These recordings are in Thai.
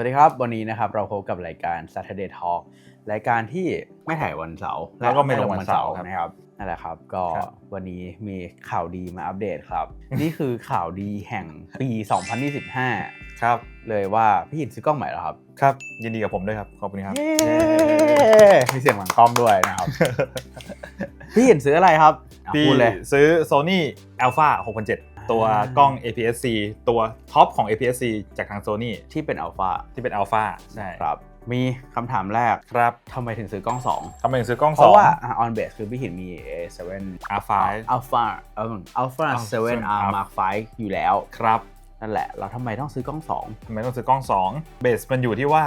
วัสดีครับวันนี้นะครับเราพบกับรายการ Saturday Talk รายการที่ไม่ถ่ายวันเสาร์แล้วก็ไม่ลงวันเสาร์ครับนะครับนั่นแหละครับ ก็ครับวันนี้มีข่าวดีมาอัปเดตครับ นี่คือข่าวดีแห่งปี 2025 ครับ เลยว่าพี่หินซื้อกล้องใหม่แล้วครับ ครับ ยินดีกับผมด้วยครับ ขอบคุณครับเย้มีเสียงหลังกล้องด้วยนะครับ พี่หินซื้ออะไรครับอะพี่พูดเลยซื้อ Sony Alpha 6007 ตัวกล้อง APS-C ตัวท็อปของ APS-C จากทาง Sony ที่เป็นอัลฟาที่เป็น Alpha ใช่ครับ มีคำถามแรกครับทำไมถึงซื้อกล้องสองทำไมถึงซื้อกล้องเพราะว่า2 on base คือพี่หินมี A7 R5 Alpha เออ Alpha 7R Mark 5อยู่แล้ว ครับ นั่นแหละ เราทำไมต้องซื้อกล้องทำไมต้องซื้อกล้อง2เบสมันอยู่ที่ว่า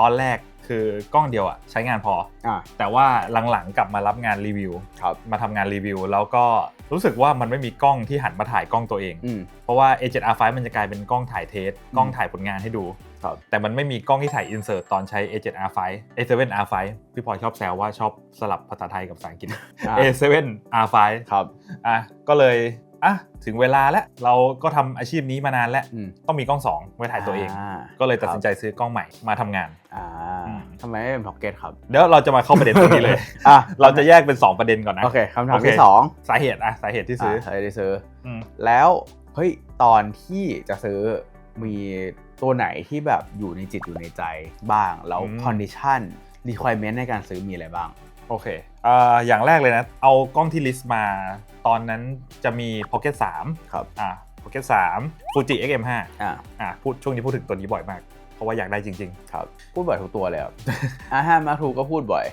ตอนแรกคือกล้องเดียวอะใช้งานพอ2อะแต่ว่าหลังๆกลับมารับงานรีวิว ครับ มาทำงานรีวิว แล้วก็รู้สึกว่ามันไม่มีกล้องที่หันมาถ่ายกล้องตัวเอง อืม เพราะว่า A7R5 มันจะกลายเป็นกล้องถ่ายเทส กล้องถ่ายผลงานให้ดู ครับ แต่มันไม่มีกล้องที่ถ่ายอินเสิร์ตตอนใช้ A7R5 A7R5 พี่พลอยชอบแซวว่าชอบสลับภาษาไทยกับภาษาอังกฤษ อะ A7R5 ครับ อะก็เลยอะถึงเวลาแล้วเราก็ทำอาชีพนี้มานานแล้วอืม ต้องมีกล้องสองไว้ถ่ายตัวเองาก็เลยตัดสินใจซื้อกล้องใหม่มาทำงาน อ่าอืม ทำไมไม่เป็นพ็อกเก็ตครับเดี๋ยวเราจะมาเข้าประเด็นตรงนี้เลย อะเราจะแยกเป็น2ประเด็นก่อนนะ โอเคคำถามโอเค ที่สองสาเหตุอะสาเหตุที่ซื้อใช่ได้ซื้ออืมแล้วเฮ้ยตอนที่จะซื้อมีตัวไหนที่แบบอยู่ในจิตอยู่ในใจบ้าง แล้วอืม คอนดิชัน requirement ในการซื้อมีอะไรบ้าง โอเคเอ่ออย่างแรกเลยนะ เอากล้องที่ลิสต์มา ตอนนั้นจะมี Pocket 3ครับอะ Pocket 3 Fuji XM5 อะอะพูดช่วงนี้พูดถึงตัวนี้บ่อยมาก เพราะว่าอยากได้จริงครับ พูดบ่อยทุกตัวเลยครับอ่าฮามาทูก็พูดบ่อย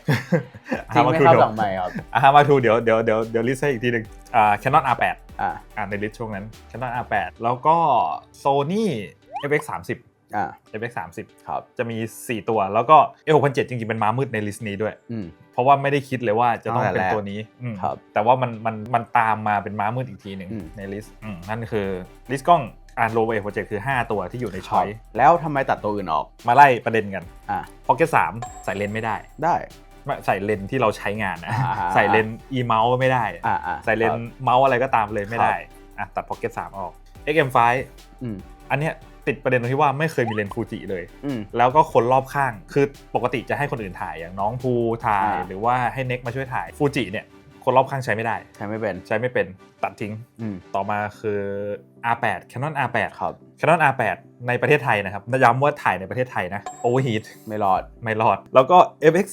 ๆจริงไหมครับหลังไม่ครับอะฮามาทูเดี๋ยวเดี๋ยวเดี๋ยวเดี๋ยวลิสต์ให้อีกทีหนึ่งอ่า Canon R8 อ่าอ่าในลิสต์ช่วงนั้น Canon R8 แล้วก็ Sony FX30 อ่า FX30 ครับ จะมี 4 ตัวแล้วก็ A6007 จริงๆ เป็นม้ามืดในลิสต์นี้ด้วย อืม เพราะว่าไม่ได้คิดเลยว่าจะต้องตั้งแต่เป็นแรกตัวนี้อืมครับแต่ว่ามันมันมันตามมาเป็นม้ามืดอีกทีหนึ่งอืม ในลิสต์อืมนั่นคือลิสต์กล้องอ่านโลเวโปรเจกต์คือ 5 ตัวที่อยู่ในช้อยแล้วทำไมตัดตัวอื่นออก มาไล่ประเด็นกันอ่า Pocket 3ใส่เลนส์ไม่ได้ได้ ไม่ใส่เลนส์ที่เราใช้งานนะอ่าใส่เลนส์ e เมาส์ไม่ได้ อ่าอ่าใส่เลนส์เมาส์อะไรก็ตามเลยไม่ได้อะตัด Pocket 3ออก XM5 อืม อันเนี้ย ติดประเด็นตรงที่ว่าไม่เคยมีเลนส์ฟูจิเลย อืม แล้วก็คนรอบข้างคือปกติจะให้คนอื่นถ่ายอย่างน้องภูถ่ายอ่า หรือว่าให้เน็กมาช่วยถ่ายฟูจิเนี่ยคนรอบข้างใช้ไม่ได้ ใช้ไม่เป็น ใช้ไม่เป็นตัดทิ้งอืมต่อมาคือ R8 Canon R8 ครับ Canon R8 ในประเทศไทยนะครับย้ำว่าถ่ายในประเทศไทยนะ Overheat ไม่รอดไม่รอด แล้วก็ FX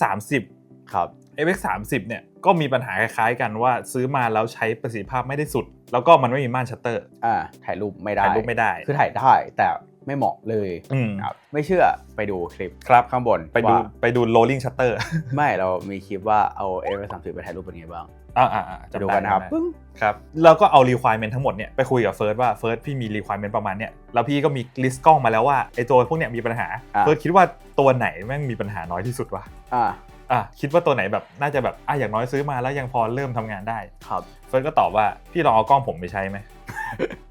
30 ครับ FX 30 เนี่ยก็มีปัญหาคล้ายๆกันว่าซื้อมาแล้วใช้ประสิทธิภาพไม่ได้สุด แล้วก็มันไม่มีม่านชัตเตอร์อ่าถ่ายรูปไม่ได้ถ่ายรูปไม่ได้ คือถ่ายได้แต่ไม่เหมาะเลยอืมครับไม่เชื่อไปดูคลิปครับข้างบน ไปดูว่าไปดู rolling shutter ไม่เรามีคลิปว่าเอา f 3 0 ไปถ่ายรูปเป็นไงบ้างอ่าอ่าอ่าไปดูกันนะครับจำได้ปึ้งครับแล้วก็เอา requirement ทั้งหมดเนี่ยไปคุยกับเฟิร์สว่าเฟิร์สพี่มี requirement ประมาณเนี่ยแล้วพี่ก็มี list กล้องมาแล้วว่าไอ้ตัวพวกเนี้ยมีปัญหาอะเฟิร์สคิดว่าตัวไหนแม่งมีปัญหาน้อยที่สุดวะอ่า อะคิดว่าตัวไหนแบบน่าจะแบบอะอย่างน้อยซื้อมาแล้วยังพอเริ่มทำงานได้ครับเฟิร์สก็ตอบว่าพี่ลองเอากล้องผมไปใช้ไหม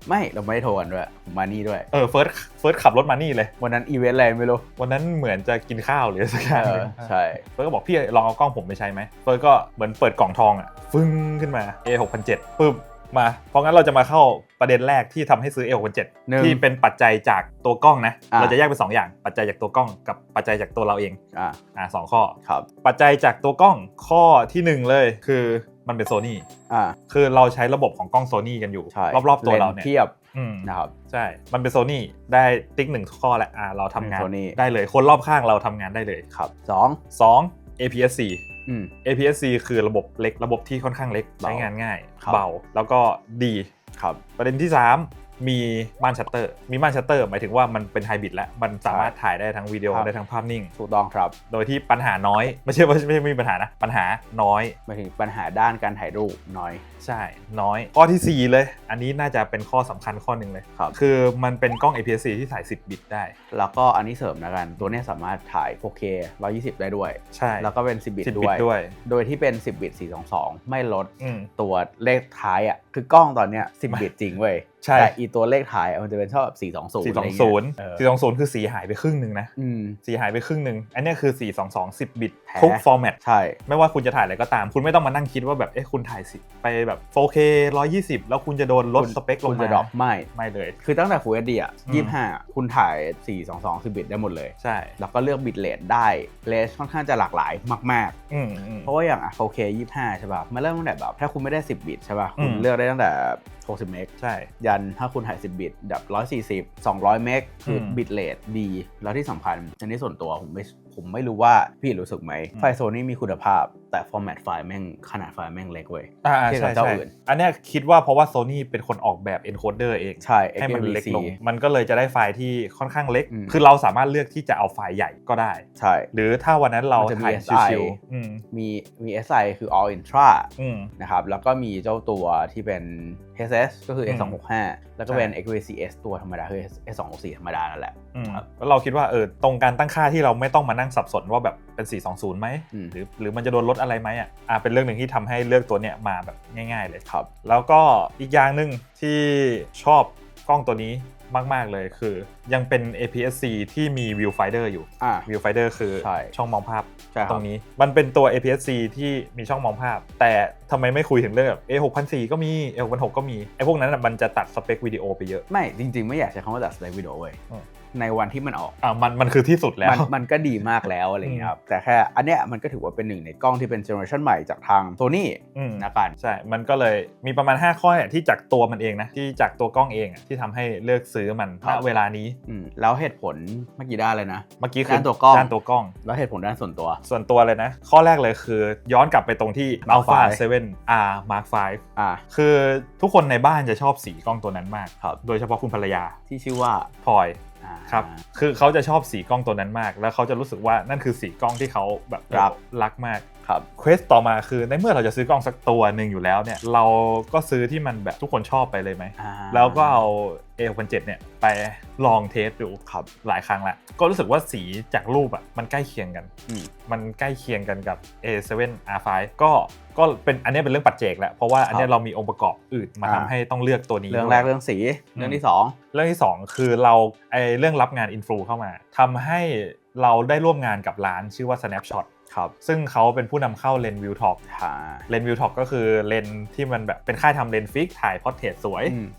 ไม่เราไม่ได้โทรกันด้วยผมมานี่ด้วยเออเฟิร์สเฟิร์สขับรถมานี่เลย วันนั้นอีเวนต์อะไรไม่รู้วันนั้นเหมือนจะกินข้าวหรือสักอย่างเอหอนึ่งใช่เฟิร์สก็บอกพี่ลองเอากล้องผมไปใช้ไหมเฟิร์สก็เหมือนเปิดกล่องทองอะฟึ้งขึ้นมา A 6 0 0ปึ๊บ มา เพราะงั้นเราจะมาเข้าประเด็นแรกที่ทำให้ซื้อ A 6 0หนึ่ง0ที่เป็นปัจจัยจากตัวกล้องนะ อะ เราจะแยกเป็นสองอย่าง ปัจจัยจากตัวกล้องกับปัจจัยจากตัวเราเองอ่าอ่าสองข้อ ครับปัจจัยจากตัวกล้องข้อที่หนึ่งเลยคือมันเป็นโซนี่อ่าคือเราใช้ระบบของกล้องโซนี่กันอยู่ ใช่รอบๆตัวเราลเนี่ยเทียบอืมนะครับ ใช่มันเป็นโซนี่ได้ติ๊กหนึ่งข้อแหละอ่าเราทำงานเป็น Sony ได้เลยคนรอบข้างเราทำงานได้เลย ครับสองสอง APS-C อืม APS-C คือระบบเล็กระบบที่ค่อนข้างเล็กเบาใช้งานง่ายครับเบาแล้วก็ดีครับประเด็นที่ 3 มีม่านชัตเตอร์ มีม่านชัตเตอร์ หมายถึงว่ามันเป็นไฮบริดแล้ว มันสามารถถ่ายได้ทั้งวิดีโอครับ ได้ทั้งภาพนิ่ง ถูกต้องครับโดยที่ปัญหาน้อย ไม่ใช่ว่าไม่ใช่ไม่มีปัญหานะ ปัญหาน้อย หมายถึงปัญหาด้านการถ่ายรูปน้อย ใช่ น้อย ข้อทีสี่4 เลย อันนี้น่าจะเป็นข้อสำคัญข้อหนึ่งเลย ครับ คือมันเป็นกล้อง APS-C ที่ถ่าย 10 บิตได้ แล้วก็อันนี้เสริมนะกัน ตัวเนี้ยสามารถถ่าย 4K 120 ได้ด้วย ใช่แล้วก็เป็น 10 บิต10ด้บิวตยด้วย โดยที่เป็น 10 บิต 422 ไม่ลดอืม ตัวเลขท้ายอะ คือกล้องตอนเนี้ย10 บิตจริงเว้ยใช่ แต่อีตัวเลขท้ายมันจะเป็นชอบแบบ420 420อะไรเงี้ย420 คือสีหายไปครึ่งหนึ่งนะอืมสีหายไปครึ่งหนึ่งอันเนี้ยคือ 422 10 บิตแท้ทุกฟอร์แมตใช่ ไม่ว่าคุณจะถ่ายอะไรก็ตาม คุณไม่ต้องมานั่งคิดว่าแบบเอ๊ะคุณถ่ายสิไปแบบ 4K 120 แล้วคุณจะโดนลดคุณสเปคลงคุณมาจะดรอปไม่ไม่เลย คือตั้งแต่ Full HD อะอืม25 คุณถ่าย 422 10 บิตได้หมดเลยใช่แล้วก็เลือกบิตเรทได้เลสค่อนข้างจะหลากหลายมากอืมอืมๆเพราะว่าอย่างอะ 4K 25ใช่ป่ะมันเริ่มตั้งแต่แบบถ้าคุณไม่ได้ 10 บิตใช่ป่ะคุณอืมเลือกได้ตั้งแต่ 60 เมกใช่ ยันถ้าคุณถ่าย10 บิตแบบ 140 200 เมกคืออมบิตเรทดี แล้วที่สำคัญอันนี้ส่วนตัวผมไม่ผมไม่รู้ว่าพี่รู้สึกไหมอืมไฟโซนี่มีคุณภาพ แต่ฟอร์แมตไฟล์แม่งขนาดไฟล์แม่งเล็กเว้ยอ่าเทียบกัใช่บเจ้าใช่อื่น อันเนี้ยคิดว่าเพราะว่าโซนี่เป็นคนออกแบบ encoder เอง ใช่ ให้มันเล็ก XAVC ลง มันก็เลยจะได้ไฟล์ที่ค่อนข้างเล็กอืมคือเราสามารถเลือกที่จะเอาไฟล์ใหญ่ก็ได้ ใช่ หรือถ้าวันนั้นเรามันจะมีถ่าย SI ชิวๆอืมมีมี SI คือ All Intra อืมนะครับแล้วก็มีเจ้าตัวที่เป็น SS ก็คืออืม S265 แล้วก็เป็นใช่ XVCS ตัวธรรมดาคือ S264 ธรรมดานั่นแหละอืมครับแล้วเราคิดว่าเออตรงการตั้งค่าที่เราไม่ต้องมานั่งสับสนว่าแบบเป็น 420ไหมอืมหรือหรือมันจะโดนลดอะไรไหมอะอ่าเป็นเรื่องหนึ่งที่ทำให้เลือกตัวเนี้ยมาแบบง่าย ๆ เลยครับ แล้วก็อีกอย่างหนึ่งที่ชอบกล้องตัวนี้มาก ๆ เลยคือ ยังเป็น APS-C ที่มี Viewfinder อยู่อ่า Viewfinder คือใช่ช่องมองภาพใช่ครับตรงนี้ มันเป็นตัว APS-C ที่มีช่องมองภาพ แต่ทำไมไม่คุยถึงเรื่องแบบ A6004 ก็มี A606 ก็มีไอ้พวกนั้นนะมันจะตัดสเปควิดีโอไปเยอะ ไม่จริง ๆ ไม่อยากใช้คำว่าตัดสไลด์วิดีโอเว้ยอืมในวันที่มันออกอ่ามันมันคือที่สุดแล้วมันมันก็ดีมากแล้วอะไรอย่างเงี้ยครับแต่แค่อันเนี้ยมันก็ถือว่าเป็นหนึ่งในกล้องที่เป็นเจเนอเรชันใหม่จากทางโ o นี่อืมนะกันใช่ มันก็เลยมีประมาณ 5 ข้อเนี่ยที่จากตัวมันเองนะที่จากตัวกล้องเองอะที่ทำให้เลือกซื้อมันครัณบเวลานี้อืมแล้วเหตุผลเมื่อกี้ได้เลยนะเมื่อกี้คือด้านตัวกล้องด้านตัวกล้อง แล้วเหตุผลด้านส่วนตัว ส่วนตัวเลยนะ ข้อแรกเลยคือย้อนกลับไปตรงที่ Mark Alpha 5 7 R Mark 5อ่าคือทุกคนในบ้านจะชอบสีกล้องตัวนั้นมากครับโดยเฉพาะคุณภรรยาที่ชื่อว่าพลอยอ่าครับ คือเขาจะชอบสีกล้องตัวนั้นมาก แล้วเขาจะรู้สึกว่านั่นคือสีกล้องที่เขาแบบรักรักมากครับเควสต่อมาคือในเมื่อเราจะซื้อกล้องสักตัวหนึ่งอยู่แล้วเนี่ย เราก็ซื้อที่มันแบบทุกคนชอบไปเลยไหมอ่าแล้วก็เอา A607 เนี่ยไปลองเทสดูครับหลายครั้งละก็รู้สึกว่าสีจากรูปอะมันใกล้เคียงกัน อืม มันใกล้เคียงกันกับ A7R5 ก็ก็เป็นอันเนี้ยเป็นเรื่องปัจเจกแหละเพราะว่าอันเนี้ยครับเรามีองค์ประกอบอื่นมาทำอ่า ให้ต้องเลือกตัวนี้เรื่องด้วยแรกเรื่องสีเรื่องที่สอง เรื่องที่2คือเราไอเรื่องรับงานอินฟลูเข้ามาทำให้เราได้ร่วมงานกับร้านชื่อว่า Snapshot ครับซึ่งเขาเป็นผู้นำเข้าเลนส์วิวท็อปอ่าเลนส์วิวท็อปก็คือเลนส์ที่มันแบบเป็นค่ายทำเลนส์ฟิกถ่ายพอร์เทรตสวย อืมอืม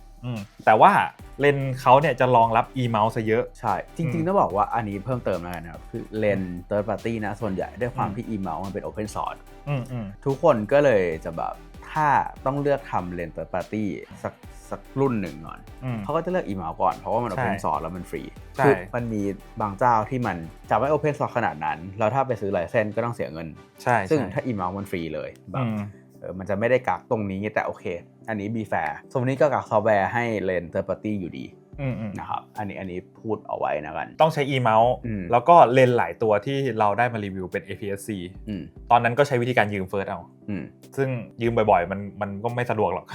แต่ว่าเลนส์เขาเนี่ยจะรองรับ e-mouse ซะเยอะ ใช่ จริงอืมๆต้องบอกว่าอันนี้เพิ่มเติมแล้วกันนะครับ คือเลน third party นะ ส่วนใหญ่ด้วยความอืมที่ email มันเป็น open source อืมอืมทุกคนก็เลยจะแบบถ้าต้องเลือกทำเลน third party สักสักรุ่นหนึ่งก่อนอืมเขาก็จะเลือก email ก่อน เพราะว่ามันใช่ open source แล้วมันฟรีใช่คือมันมีบางเจ้าที่มันจะไม่ open source ขนาดนั้น แล้วถ้าไปซื้อไลเซนก็ต้องเสียเงิน ใช่ ซึ่งใช่ถ้า email มันฟรีเลยแบบอืมเออมันจะไม่ได้กักตรงนี้แต่โอเค อันนี้ be fair สมมตินี้ก็กักซอฟต์แวร์ให้เลน third party อยู่ดีอืมอืมนะครับ อันนี้อันนี้พูดเอาไว้นะกัน ต้องใช้ e-mouse อืมแล้วก็เลนส์หลายตัวที่เราได้มารีวิวเป็น APS-C อืมตอนนั้นก็ใช้วิธีการยืมเฟิร์สเอาอืมซึ่งยืมบ่อยๆ มันมันก็ไม่สะดวกหรอก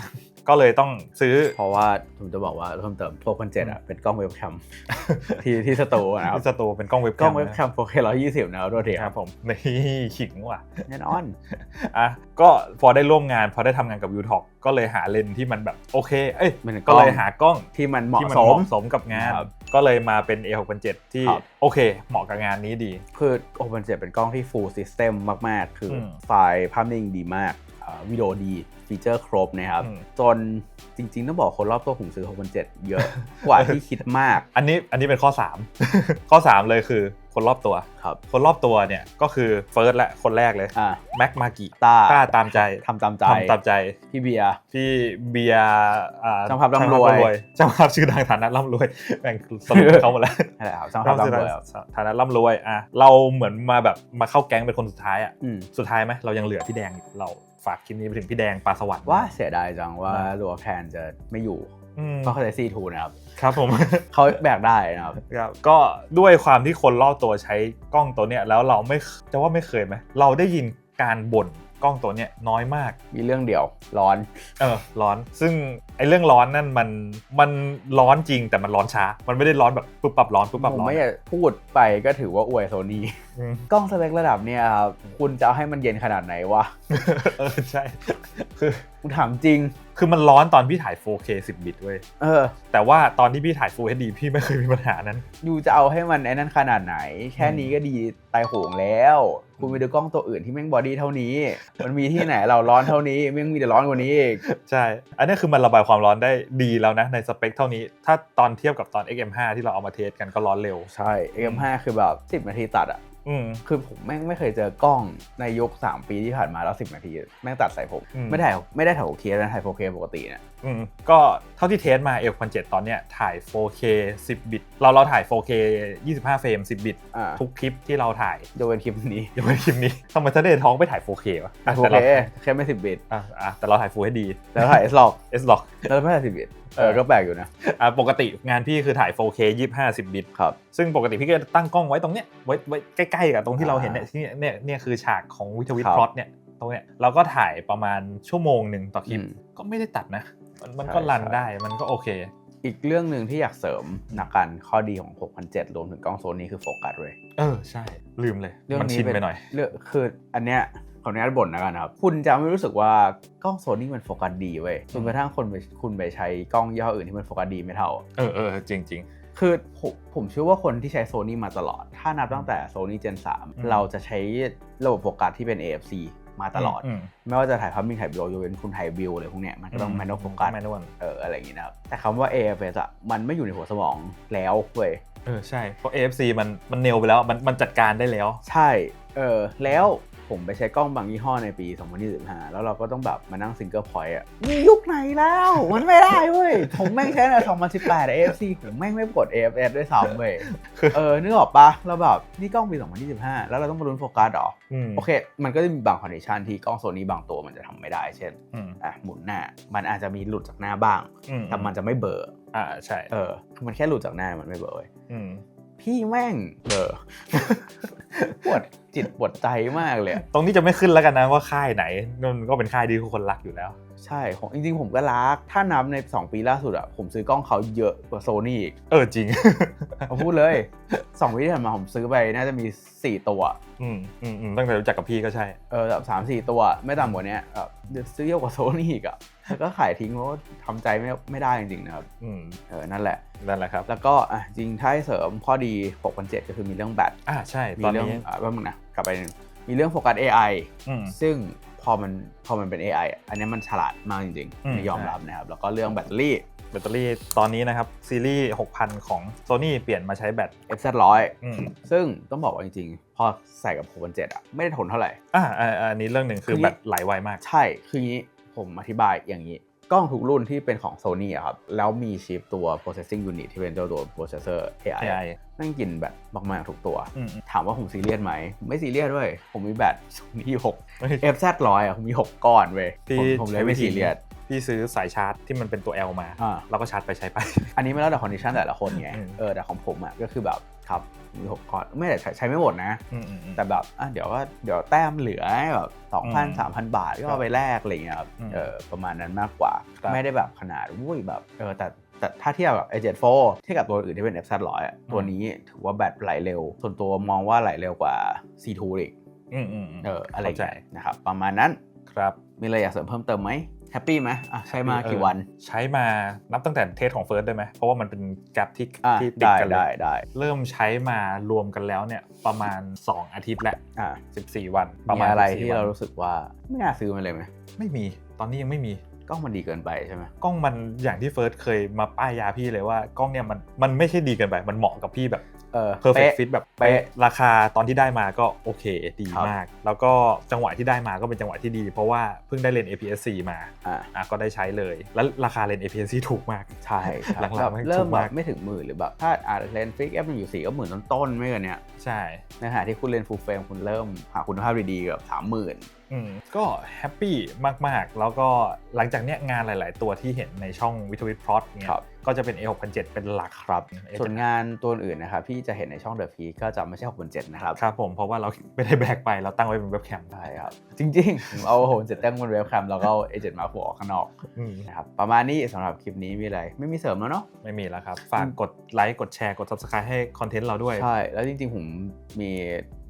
ก็เลยต้องซื้อ เพราะว่าผมจะบอกว่าเพิ่มเติมพวกคอนเจ็ดอะเป็นกล้องเว็บแคมที่ที่สตูนะครับที่สตูเป็นกล้องเว็บกล้องเว็บนะแคม 4K 120 นะครับตัวเดียวครับผมนี่ขิงว่ะแน่นอนอะก็พอได้ร่วมงานพอได้ทำงานกับ u t o p ก็เลยหาเลนส์ที่มันแบบโอเค เอ้ยมันเป็นกล้ก็องเลยหากล้องที่มันเหมาะที่มันสเหมมาะสมกับงานครับก็เลยมาเป็น A607 ที่ครับโอเค เหมาะกับงานนี้ดี คือ Open 7เป็นกล้องที่ full system มาก ๆ คืออมไฟล์ภาพนิ่งดีมากอ่า วิดีโอดีฟีเจอร์ครบนะครับอืมจนจริงๆ ต้องบอกคนรอบตัวผมซื้อ Open 7เยอะกว่าที่คิดมาก อันนี้อันนี้เป็นข้อ 3 ข้อ 3 เลยคือคนรอบตัวครับคนรอบตัวเนี่ยก็คือเฟิร์สและคนแรกเลยอ่าแม็กมากิต้าต้าตามใจทำตามใจทำตามใจ พี่เบียร์พี่เบียร์อ่ช่างภาพร่ำรวยช่างภาพชื่อดังฐานะร่ำรวยแม่งสรุปเขาหมดแล้วนั่นแหละครับช่างภาพร่ำรวยครับฐานะร่ำรวยอะเราเหมือนมาแบบมาเข้าแก๊งเป็นคนสุดท้ายอะอืมสุดท้ายไหมเรายังเหลือพี่แดงอยู่เรา ฝากคลิปนี้ไปถึงพี่แดงปลาสวรรค์ว่าเสียดายจังว่านะรัวแพนจะไม่อยู่อืมเพราะเขาใช้ซีทูนะครับ ครับผมเขาแบกได้นะครับครับ ก็ด้วยความที่คนรอบตัวใช้กล้องตัวเนี้ยแล้วเราไม่จะว่าไม่เคยไหมเราได้ยินการบ่น กล้องตัวเนี้ยน้อยมาก มีเรื่องเดียวร้อน เออร้อน ซึ่งไอ้เรื่องร้อนนั่นมันมันร้อนจริงแต่มันร้อนช้า มันไม่ได้ร้อนแบบปุ๊บปรับร้อนปุ๊บปรับผมร้อนไม่อยากพูดไปก็ถือว่าอวยโซนี่ อืม กล้องสเปคระดับเนี้ยครับคุณจะเอาให้มันเย็นขนาดไหนวะ เออใช่ คือ กูถามจริงคือมันร้อนตอนพี่ถ่าย 4K 10 บิตเว้ย เออ แต่ว่าตอนที่พี่ถ่าย Full HD พี่ไม่เคยมีปัญหานั้นยูจะเอาให้มันไอ้นั่นขนาดไหน แค่นี้ก็ดีตายโหงแล้ว คุณไปดูกล้องตัวอื่นที่แม่งบอดี้เท่านี้ มันมีที่ไหนเราร้อนเท่านี้แม่งมีแต่ร้อนกว่านี้อีก ใช่ อันนี้คือมันระบายความร้อนได้ดีแล้วนะ ในสเปคเท่านี้ ถ้าตอนเทียบกับตอน XM5 ที่เราเอามาเทสกันก็ร้อนเร็ว ใช่ AM5 คือแบบ 10 นาทีตัดอะ อืม คือผมแม่งไม่เคยเจอกล้องในยุค3 ปีที่ผ่านมาแล้ว 10 นาที แม่งตัดใส่ผม อืม ไม่ได้ไม่ได้ถ่าย 4K นะถ่าย 4K ปกติเนี่ยอืม ก็เท่าที่เทสมา L 1 7ตอนเนี้ยถ่าย 4K 10 บิต เราเราถ่าย 4K 25 เฟรม 10 บิตอ่าทุกคลิปที่เราถ่ายยกเว้นคลิปนี้ยังไม่คลิปนี้ทำไมถ้าเดทท้องไปถ่าย 4K วะอะแต่ 4K เราแค่ไม่ 10 บิตอะอะแต่เราถ่าย Full HD แล้วถ่าย S log S log แล้วไม่ถ่าย10 บิตเออ ก็แปลกอยู่นะ อะปกติงานพี่คือถ่าย 4K 25 10 บิต ครับ ซึ่งปกติพี่ก็จะตั้งกล้องไว้ตรงเนี้ย ไว้ไว้ใกล้ๆกับตรงที่เราเห็นเนี่ยอ่าที่เนี่ย เนี่ยคือฉากของวิทวิตครับพลอตเนี่ย ตรงเนี้ย เราก็ถ่ายประมาณชั่วโมงหนึ่งต่อคลิปอืมก็ไม่ได้ตัดนะ มันมันใช่ก็รันใช่ได้มันก็โอเค อีกเรื่องหนึ่งที่อยากเสริมนักการข้อดีของ 6007 รวมถึงกล้องโซนี่คือโฟกัสเว้ยเออใช่ ลืมเลยเรื่องมันนี้ชินเป็ไปหน่อยเรื่องคืออันเนี้ยขออนุญาตบ่นนะกันนะครับ คุณจะไม่รู้สึกว่ากล้องโซนี่มันโฟกัสดีเว้ยจนกระทั่งคนไปคุณไปใช้กล้องยี่ห้ออื่นที่มันโฟกัสดีไม่เท่า เออเออจริงจริงคือผมผมเชื่อว่าคนที่ใช้โซนี่มาตลอด ถ้านับตั้งแต่โซนี่ Gen อืม3เราจะใช้ระบบโฟกัสที่เป็น AFC มาตลอดมไม่ว่าจะถ่ายภาพนิ่งถ่ายวิดีโอยกเว้นคุณถ่ายวิวอะไรพวกเนี้ยมันก็ต้อง manual focus แมนนวลเอออะไรอย่างงี้นะครับแต่คำว่า AFS อะมันไม่อยู่ในหัวสมองแล้วเว้ยเออใช่เพราะ AFC มันมันเนวไปแล้วมันมันจัดการได้แล้ว ใช่เออแล้ว ผมไปใช้กล้องบางยี่ห้อในปี 2025 แล้วเราก็ต้องแบบมานั่งซิงเกิลพอยต์อะนี่ยุคไหนแล้ว มันไม่ได้เว้ย ผมแม่งใช้ใน2018 AFC ผมแม่งไม่กด AFS ด้วยซ้ำเว้ย เออนึกออกปะเราแบบ นี่กล้องปี 2025 แล้วเราต้องมาลุ้นโฟกัสเหรออืมโอเค มันก็จะมีบางคอนดิชันที่กล้องโซนี้บางตัวมันจะทำไม่ได้ เช่นอืมอะหมุนหน้า มันอาจจะมีหลุดจากหน้าบ้างอืมแต่มันจะไม่เบลอร์อ่าใช่ เออคือมันแค่หลุดจากหน้ามันไม่เบลอร์เว้ยอืมพี่แม่งเบลอปวด จิตปวดใจมากเลย ตรงนี้จะไม่ขึ้นแล้วกันนะว่าค่ายไหนมันก็เป็นค่ายที่ทุกคนรักอยู่แล้ว ใช่ของจริงๆ ผมก็รัก ถ้านับใน 2 ปีล่าสุดอะผมซื้อกล้องเขาเยอะกว่าโซนี่อีกเออจริง เอาพูดเลย 2 ปีที่ผ่านมาผมซื้อไปน่าจะมี 4 ตัว อืมอืมอืมตั้งแต่รู้จักกับพี่ก็ใช่ เออแบบสามสี่ตัวไม่ต่ำกว่าเนี้ยแบบซื้อเยอะกว่าโซนี่อีกอะแล้วก็ขายทิ้งเพราะว่าทำใจไม่ไม่ได้จริงๆนะครับอืมเออนั่นแหละ นั่นแหละครับแล้วก็อะจริงถ้าให้เสริมข้อดี6,700ก็คือมีเรื่องแบตอ่าใช่มีตอนเรื่องนี้อะว่ามึงนะกลับไปหนึ่งมีเรื่องโฟกัส AI อืมซึ่ง พอมันพอมันเป็น AI อะอันเนี้ยมันฉลาดมากจริงอืมๆไม่ยอมใช่รับนะครับ แล้วก็เรื่องแบตเตอรี่ แบตเตอรี่ตอนนี้นะครับ ซีรีส์ 6000 ของ Sony เปลี่ยนมาใช้แบต FZ ร้อยอืมซึ่งต้องบอกว่าจริงๆ พอใส่กับ6,700อะไม่ได้ทนเท่าไหร่ อ่าอ่าอ่าอันนี้เรื่องหนึ่งคือคือแบตไหลไวมาก ใช่ คืออย่างนี้ผมอธิบายอย่างนี้ กล้องทุกรุ่นที่เป็นของ Sony อะครับ แล้วมีชิปตัว processing unit ที่เป็นเจ้าตัว processor AI, AI นั่งกินแบตมากๆทุกตัว อืม ถามว่าผมซีเรียสไหมไม่ซีเรียสด้วย ผมมีแบต Sony เฮ้ย6 FZ ร้อยอะ ผมมี 6 ก้อนเว้ยพี่ผมผมเลยไม่ซีเรียส พี่ซื้อสายชาร์จที่มันเป็นตัว L มา อ่า แล้วก็ชาร์จไปใช้ไป อันนี้ไม่แล้วแต่คอนดิชันแต่ละคนไง อืม เออ แต่ของผมอะก็คือแบบ ครับมีหกก้อนไม่แต่ใช้ใช้ไม่หมดนะอืมอืมอืมแต่แบบอะเดี๋ยวก็เดี๋ยวแต้มเหลือให้แบบสองพันอืมสามพันบาทก็เอาไปแลกอะไรเงี้ยครับอืมเออประมาณนั้นมากกว่าครับไม่ได้แบบขนาดวุ้ยแบบเออแต่แต่ถ้าเทียบกับ i7 4เทียบกับตัวอื่นที่เป็น f 1 0 0อะตัวนี้ถือว่าแบตไหลเร็ว ส่วนตัวมองว่าไหลเร็วกว่า C2 อีกอืมอืมอืมเอออะไรเข้าใจเงี้ยนะครับประมาณนั้นครับมีอะไรอยากเสริมเพิ่มเติมไหม แฮปปี้ไหมอะใช้มาเออกี่วัน ใช้มานับตั้งแต่เทสของเฟิร์สได้ไหมเพราะว่ามันเป็นแกลบที่อะที่ติดได้กันเลได้ยได้เริ่มใช้มารวมกันแล้วเนี่ยประมาณ 2 อาทิตย์และอะ14วัน ประมีมาณอะไร14ที่วันเรารู้สึกว่าไม่น่าซื้อมันเลยไหมไม่มีตอนนี้ยังไม่มีกล้องมันดีเกินไปใช่ไหมกล้องมันอย่างที่เฟิร์สเคยมาป้ายยาพี่เลยว่ากล้องเนี่ยมันมันไม่ใช่ดีเกินไป มันเหมาะกับพี่แบบ เออ perfect ป๊ะ fit แบบเป๊ะราคาตอนที่ได้มาก็โอเคดีครับมาก แล้วก็จังหวะที่ได้มาก็เป็นจังหวะที่ดี เพราะว่าเพิ่งได้เลนส์ APS-C มาอะอะก็ได้ใช้เลย แล้วราคาเลนส์ APS-C ถูกมาก ใช่ใช่หลังๆแบบไม่เริ่มถูกแบมากบไม่ถึงหมื่นหรือแบบถ้าอาจเลนฟิกเอฟมันอยู่สี่ก็หมื่นต้นๆไม่เกินเนี้ยใช่ในขณะที่คุณเลนฟูลเฟรมคุณเริ่มหาคุณภาพดีๆเกับสามหมื่นอืมก็แฮปปี้มากๆ แล้วก็หลังจากเนี้ยงานหลาย ๆ ตัวที่เห็นในช่องวิทวิตพลอตเนี่ยครับก็จะเป็น A6007 เป็นหลักครับ A ส่วนงานตัวอื่นนะครับที่จะเห็นในช่องเดอะพีก็จะไม่ใช่6 7นะครับ ครับผมเพราะว่าเราไม่ได้แบกไปเราตั้งไว้เป็นเว็บแคมใช่ครับ จริงๆผมเอา6 7ตั้งบนเว็บแคมแล้วก็เอเจนต์มาหัวออกข้างนอกอืมนะครับประมาณนี้สำหรับคลิปนี้มีอะไร ไม่มีเสริมแล้วเนาะไม่มีแล้วครับ ฝากกดไลค์กดแชร์กด subscribe ให้คอนเทนต์เราด้วยใช่แล้วจริง ๆ ผมมี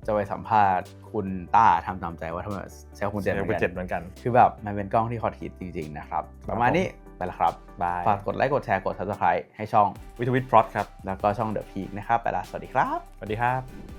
จะไปสัมภาษณ์คุณต้าทำตามใจว่าทำไมใช้คุณเจ็ดเจ็ดเหมือนเจ็ดกันเหมือนกัน คือแบบมันเป็นกล้องที่ฮอตฮิตจริง ๆ นะครับ ประมาณนี้ไปแล้วครับบายฝากกดไลค์กดแชร์กด subscribe ให้ช่องวิทวิทพลอตครับ แล้วก็ช่องเดอะพีกนะครับไปละสวัสดีครับ สวัสดีครับ